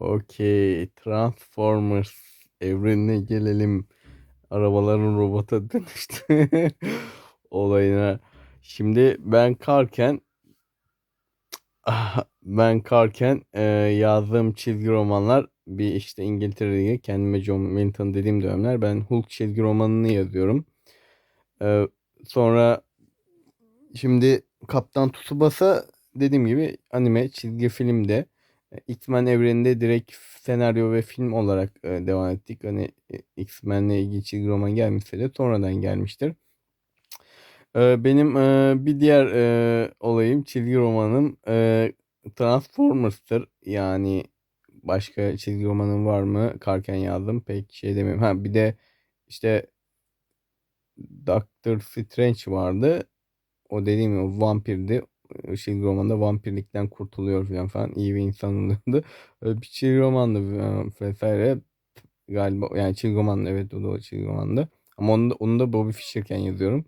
Okey. Transformers evrenine gelelim. Arabaların robota dönüştü olayına. Şimdi ben karken ben karken e, yazdığım çizgi romanlar bir işte İngiltere'de kendime John Milton dediğim dönemler ben Hulk çizgi romanını yazıyorum. E, sonra şimdi Kaptan Tsubasa dediğim gibi anime çizgi filmde X-Men evreninde direkt senaryo ve film olarak e, devam ettik. Hani e, X-Men'le ilgili çizgi roman gelmişse de sonradan gelmiştir. E, benim e, bir diğer e, olayım çizgi romanım e, Transformers'tır. Yani başka çizgi romanım var mı? Karken yazdım. Pek şey demiyorum. Ha bir de işte Doctor Strange vardı. O dediğim gibi vampirdi. Çizgi romanda vampirlikten kurtuluyor falan falan. İyi bir insan oluyordu. Öyle bir çizgi romandı e, vesaire. Galiba yani çizgi romandı evet o da o çizgi romandı. Ama onu da, onu da Bobby Fischer'ken yazıyorum.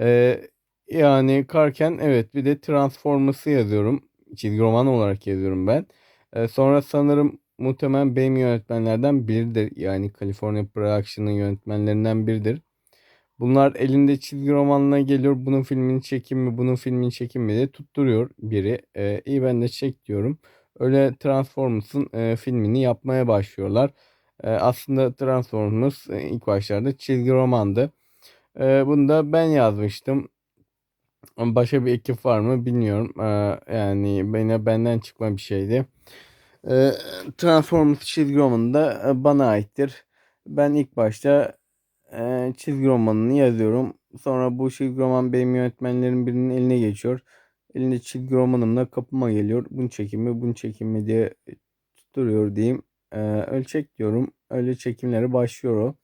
Ee, yani Karken evet bir de Transformers'ı yazıyorum. Çizgi roman olarak yazıyorum ben. Ee, sonra sanırım muhtemelen benim yönetmenlerden biridir. Yani California Production'ın yönetmenlerinden biridir. Bunlar elinde çizgi romanına geliyor. Bunun filmini çekim mi, bunun filmini çekim mi diye tutturuyor biri. Ee, iyi ben de çek diyorum. Öyle Transformers'ın e, filmini yapmaya başlıyorlar. E, aslında Transformers e, ilk başlarda çizgi romandı. E, bunu da ben yazmıştım. Başka bir ekip var mı bilmiyorum. E, yani bana benden çıkma bir şeydi. E, Transformers çizgi romanı da e, bana aittir. Ben ilk başta e, çizgi romanını yazıyorum. Sonra bu çizgi roman benim yönetmenlerin birinin eline geçiyor. Elinde çizgi romanımla kapıma geliyor. Bunu çekimi, bunu çekimi diye duruyor diyeyim. E, öyle çek diyorum. Öyle çekimleri başlıyor o.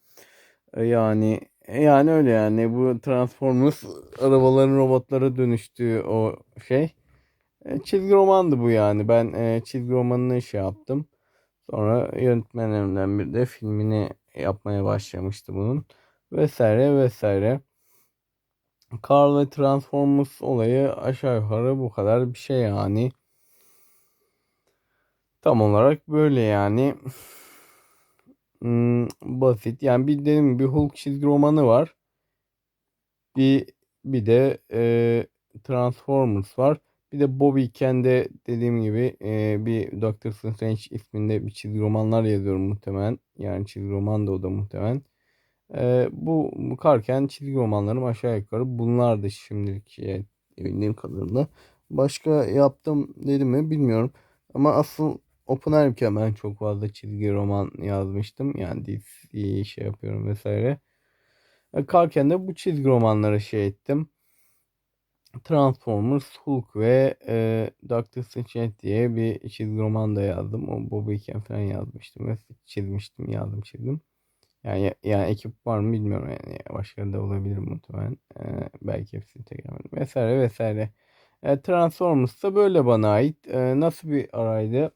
E, Yani yani öyle yani bu Transformers arabaların robotlara dönüştüğü o şey. E, çizgi romandı bu yani. Ben e, çizgi romanını şey yaptım. Sonra yönetmenlerimden biri de filmini yapmaya başlamıştı bunun. Vesaire vesaire. Carl ve Transformers olayı aşağı yukarı bu kadar bir şey yani. Tam olarak böyle yani. Hmm, basit. Yani bir dedim bir Hulk çizgi romanı var. Bir bir de e, Transformers var. Bir de Bobby kendi dediğim gibi e, bir Doctor Strange isminde bir çizgi romanlar yazıyorum muhtemelen. Yani çizgi roman da o da muhtemelen. E, bu Karken çizgi romanlarım aşağı yukarı bunlardı şimdilik şey, bildiğim kadarıyla. Başka yaptım dedim mi bilmiyorum. Ama asıl Oppenheimer'ken ben çok fazla çizgi roman yazmıştım. Yani DC şey yapıyorum vesaire. E, Karken de bu çizgi romanları şey ettim. Transformers, Hulk ve e, Doctor Strange diye bir çizgi roman da yazdım. O Bobbyken falan yazmıştım ve çizmiştim, yazdım, çizdim. Yani yani ekip var mı bilmiyorum yani başka da olabilir muhtemelen. E, belki hepsini tekrar vesaire vesaire. E, Transformers da böyle bana ait. E, nasıl bir araydı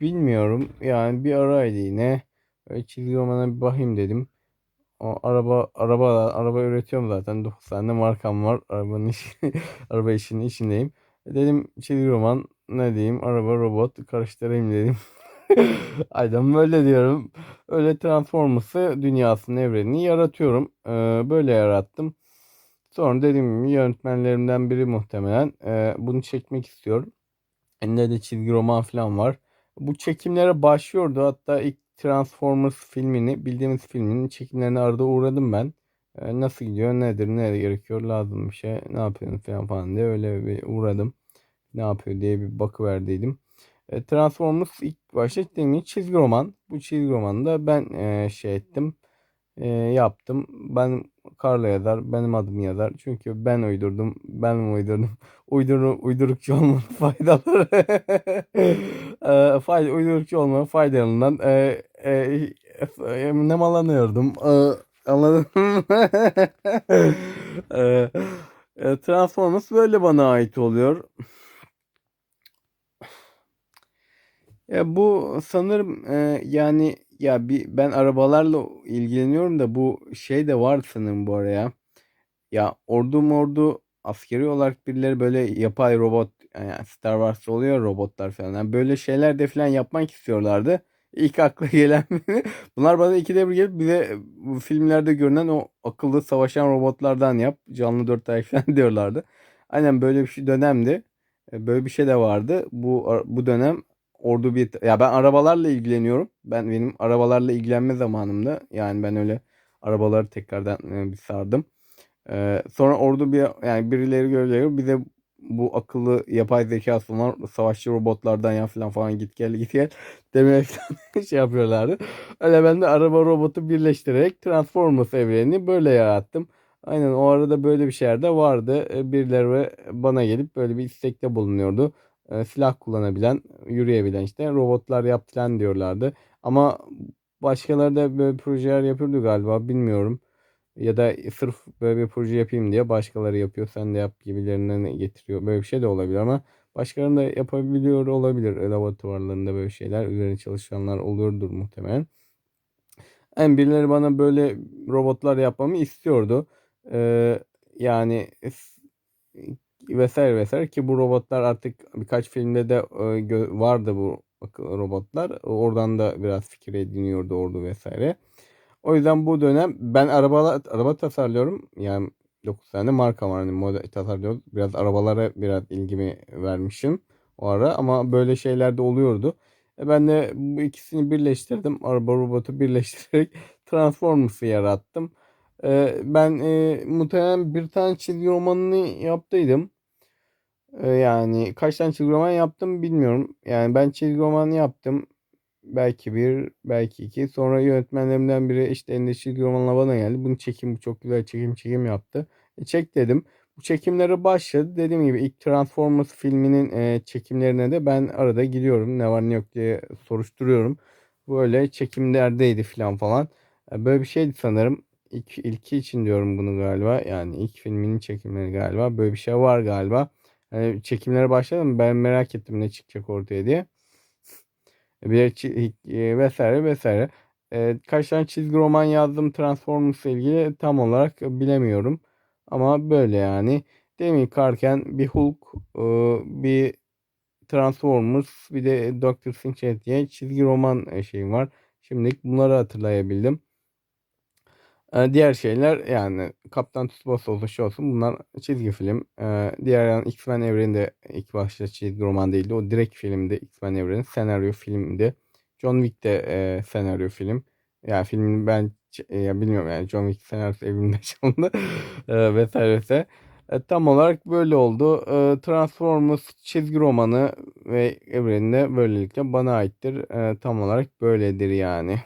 bilmiyorum. Yani bir araydı yine. Öyle çizgi romana bir bakayım dedim. O araba araba araba üretiyorum zaten. 9 tane markam var. Arabanın işi, araba işinin içindeyim. E Dedim çizgi roman ne diyeyim araba robot karıştırayım dedim. Aynen böyle diyorum. Öyle Transformers'ı dünyasının evrenini yaratıyorum. Ee, böyle yarattım. Sonra gibi yönetmenlerimden biri muhtemelen e, bunu çekmek istiyor. Elinde de çizgi roman falan var. Bu çekimlere başlıyordu. Hatta ilk Transformers filmini, bildiğimiz filminin çekimlerine arada uğradım ben. E, nasıl gidiyor, nedir, ne gerekiyor, lazım bir şey, ne yapıyorsun falan falan diye öyle bir uğradım. Ne yapıyor diye bir bakıverdiydim. E, Transformers ilk başta dediğim gibi çizgi roman. Bu çizgi romanı ben e, şey ettim. e, yaptım. Ben Karla yazar, benim adım yazar. Çünkü ben uydurdum, ben uydurdum. Uydur, uydurukçu olmanın faydaları. e, fayda, uydurukçu olmanın faydalarından e, e, e, nemalanıyordum. E, anladın mı? e, e, Transformers böyle bana ait oluyor. Ya bu sanırım e, yani ya bir ben arabalarla ilgileniyorum da bu şey de var sanırım bu araya. Ya ordu mordu askeri olarak birileri böyle yapay robot yani Star Wars'ta oluyor robotlar falan. Yani böyle şeyler de falan yapmak istiyorlardı. İlk akla gelen bunlar bana ikide bir gelip bize bu filmlerde görünen o akıllı savaşan robotlardan yap. Canlı dört ayak falan diyorlardı. Aynen böyle bir şey dönemdi. E, Böyle bir şey de vardı. Bu bu dönem ordu bir ya ben arabalarla ilgileniyorum. Ben benim arabalarla ilgilenme zamanımda. Yani ben öyle arabaları tekrardan e, bir sardım. Ee, sonra ordu bir yani birileri görüyor bize bu akıllı yapay zeka sunan savaşçı robotlardan ya falan falan git gel git gel falan şey yapıyorlardı. Öyle ben de araba robotu birleştirerek Transformers evrenini böyle yarattım. Aynen o arada böyle bir şeyler de vardı. Ee, Birileri bana gelip böyle bir istekte bulunuyordu. Ee, silah kullanabilen, yürüyebilen işte robotlar yap falan diyorlardı. Ama başkaları da böyle projeler yapıyordu galiba bilmiyorum. Ya da sırf böyle bir proje yapayım diye başkaları yapıyor sen de yap gibilerinden getiriyor. Böyle bir şey de olabilir ama başkalarının da yapabiliyor olabilir. Laboratuvarlarında böyle şeyler üzerine çalışanlar oluyordur muhtemelen. En birileri bana böyle robotlar yapmamı istiyordu. Ee, yani vesaire vesaire ki bu robotlar artık birkaç filmde de e, vardı bu robotlar. Oradan da biraz fikir ediniyordu ordu vesaire. O yüzden bu dönem ben araba araba tasarlıyorum. Yani 9 tane marka var. Hani model tasarlıyoruz. Biraz arabalara biraz ilgimi vermişim o ara ama böyle şeyler de oluyordu. E ben de bu ikisini birleştirdim. Araba robotu birleştirerek Transformers'ı yarattım. E, ben e, muhtemelen bir tane çizgi romanını yaptıydım. E, yani kaç tane çizgi roman yaptım bilmiyorum. Yani ben çizgi roman yaptım. Belki bir, belki iki. Sonra yönetmenlerimden biri işte elinde çizgi romanla bana geldi. Bunu çekim, bu çok güzel çekim çekim yaptı. E, çek dedim. Bu çekimlere başladı. Dediğim gibi ilk Transformers filminin e, çekimlerine de ben arada gidiyorum. Ne var ne yok diye soruşturuyorum. Böyle çekimlerdeydi falan falan. E, böyle bir şeydi sanırım. İlk, ilki için diyorum bunu galiba. Yani ilk filminin çekimleri galiba. Böyle bir şey var galiba. Yani çekimlere başladım. Ben merak ettim ne çıkacak ortaya diye bir e, vesaire vesaire. E, kaç tane çizgi roman yazdım Transformers ile ilgili tam olarak bilemiyorum. Ama böyle yani. Demin Karken bir Hulk, e, bir Transformers, bir de Doctor Strange diye çizgi roman e, şeyim var. Şimdilik bunları hatırlayabildim. Ee, diğer şeyler yani Kaptan Tsubasa olsun şey olsun bunlar çizgi film. Ee, diğer yani X-Men evreninde ilk başta çizgi roman değildi. O direkt filmde X-Men evreni senaryo filmdi. John Wick de e, senaryo film. Yani filmin ben e, ya bilmiyorum yani John Wick senaryosu evrimde çalındı e, vesaire vesaire. E, tam olarak böyle oldu. E, Transformers çizgi romanı ve evreninde böylelikle bana aittir. E, tam olarak böyledir yani.